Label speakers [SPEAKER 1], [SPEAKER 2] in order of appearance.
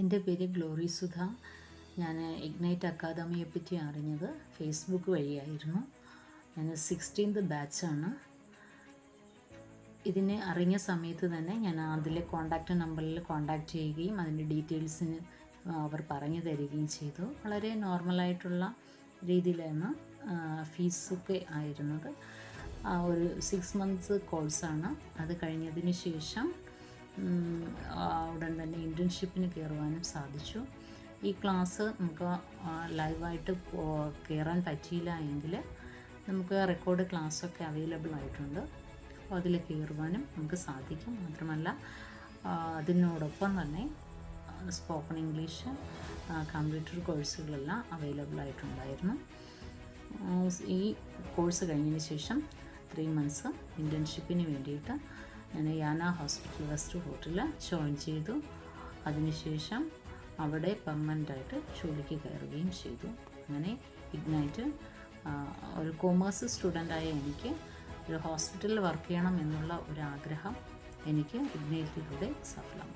[SPEAKER 1] എന്റെ പേര് ഗ്ലോറി സുധ. ഞാൻ ഇഗ്നൈറ്റ് അക്കാദമിയെ പറ്റി അറിഞ്ഞത് ഫേസ്ബുക്ക് വഴിയായിരുന്നു. ഞാൻ സിക്സ്റ്റീൻത് ബാച്ചാണ് ഇതിനെ അറിഞ്ഞ സമയത്ത് തന്നെ ഞാൻ അതിലെ കോണ്ടാക്റ്റ് നമ്പറിൽ കോൺടാക്റ്റ് ചെയ്യുകയും അതിന്റെ ഡീറ്റെയിൽസിന് അവർ പറഞ്ഞു തരികയും ചെയ്തു. വളരെ നോർമലായിട്ടുള്ള രീതിയിലാണ് ഫീസൊക്കെ ആയിരുന്നത്. ഒരു സിക്സ് മന്ത്സ് കോഴ്സാണ് അത് കഴിഞ്ഞതിന് ശേഷം ഉടൻ തന്നെ ഇന്റേൺഷിപ്പിന് കയറുവാനും സാധിച്ചു. ഈ ക്ലാസ് നമുക്ക് ലൈവായിട്ട് കയറാൻ പറ്റിയില്ല എങ്കിൽ നമുക്ക് റെക്കോർഡ് ക്ലാസ്സൊക്കെ അവൈലബിൾ ആയിട്ടുണ്ട്. അപ്പോൾ അതിൽ കയറുവാനും നമുക്ക് സാധിക്കും. മാത്രമല്ല അതിനോടൊപ്പം തന്നെ സ്പോക്കൺ ഇംഗ്ലീഷ് കമ്പ്യൂട്ടർ കോഴ്സുകളെല്ലാം അവൈലബിൾ ആയിട്ടുണ്ടായിരുന്നു. ഈ കോഴ്സ് കഴിഞ്ഞതിന് ശേഷം ത്രീ മന്ത്സ് ഇന്റേൺഷിപ്പിന് വേണ്ടിയിട്ട് ഞാൻ യാന ഹോസ്പിറ്റൽ വെസ്റ്റ് ഹോട്ടലിൽ ജോയിൻ ചെയ്തു. അതിനുശേഷം അവിടെ പെർമനന്റായിട്ട് ജോലിക്ക് കയറുകയും ചെയ്തു. അങ്ങനെ ഇഗ്നൈറ്റ് ഒരു കൊമേഴ്സ് സ്റ്റുഡന്റായ എനിക്ക് ഒരു ഹോസ്പിറ്റലിൽ വർക്ക് ചെയ്യണം എന്നുള്ള ഒരു ആഗ്രഹം എനിക്ക് ഇഗ്നൈറ്റിലൂടെ സഫലമായി